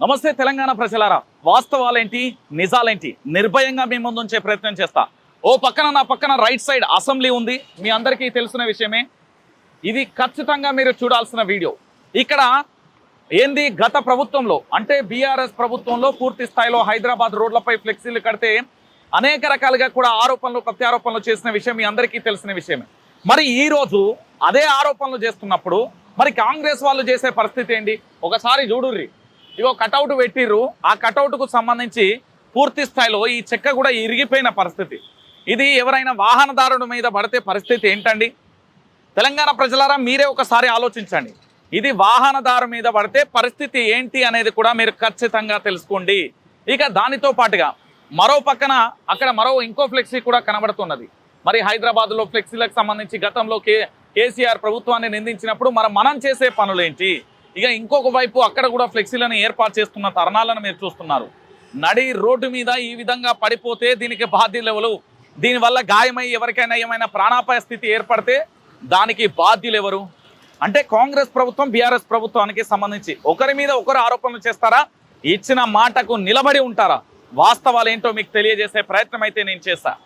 నమస్తే తెలంగాణ ప్రజలారా. వాస్తవాలేంటి? నిజాలేంటి? నిర్భయంగా మీ ముందు ఉంచే ప్రయత్నం చేస్తా. ఓ పక్కన నా పక్కన రైట్ సైడ్ అసెంబ్లీ ఉంది. మీ అందరికీ తెలిసిన విషయమే. ఇది ఖచ్చితంగా మీరు చూడాల్సిన వీడియో. ఇక్కడ ఏంది? గత ప్రభుత్వంలో అంటే బీఆర్ఎస్ ప్రభుత్వంలో పూర్తి స్థాయిలో హైదరాబాద్ రోడ్లపై ఫ్లెక్సీలు కడితే అనేక రకాలుగా కూడా ఆరోపణలు ప్రత్యారోపణలు చేసిన విషయం మీ అందరికీ తెలిసిన విషయమే. మరి ఈ రోజు అదే ఆరోపణలు చేస్తున్నప్పుడు మరి కాంగ్రెస్ వాళ్ళు చేసే పరిస్థితి ఏంటి? ఒకసారి చూడుర్రి. ఇగో కటౌట్ పెట్టిర్రు. ఆ కటౌట్కు సంబంధించి పూర్తి స్థాయిలో ఈ చెక్క కూడా ఇరిగిపోయిన పరిస్థితి. ఇది ఎవరైనా వాహనదారుడి మీద పడితే పరిస్థితి ఏంటండి? తెలంగాణ ప్రజలారా మీరే ఒకసారి ఆలోచించండి. ఇది వాహనదారు మీద పడితే పరిస్థితి ఏంటి అనేది కూడా మీరు ఖచ్చితంగా తెలుసుకోండి. ఇక దానితో పాటుగా మరో పక్కన అక్కడ మరో ఇంకో ఫ్లెక్సీ కూడా కనబడుతున్నది. మరి హైదరాబాద్లో ఫ్లెక్సీలకు సంబంధించి గతంలో కే కేసీఆర్ ప్రభుత్వాన్ని నిందించినప్పుడు మరి మనం చేసే పనులేంటి? ఇక ఇంకొక వైపు అక్కడ కూడా ఫ్లెక్సీలను ఏర్పాటు చేస్తున్న తరుణాలను మీరు చూస్తున్నారు. నడి రోడ్డు మీద ఈ విధంగా పడిపోతే దీనికి బాధ్యులెవరు దీనివల్ల గాయమై ఎవరికైనా ఏమైనా ప్రాణాపాయ స్థితి ఏర్పడితే దానికి బాధ్యులు ఎవరు? అంటే కాంగ్రెస్ ప్రభుత్వం బీఆర్ఎస్ ప్రభుత్వానికి సంబంధించి ఒకరి మీద ఒకరు ఆరోపణలు చేస్తారా? ఇచ్చిన మాటకు నిలబడి ఉంటారా? వాస్తవాలు ఏంటో మీకు తెలియజేసే ప్రయత్నం అయితే నేను చేస్తా.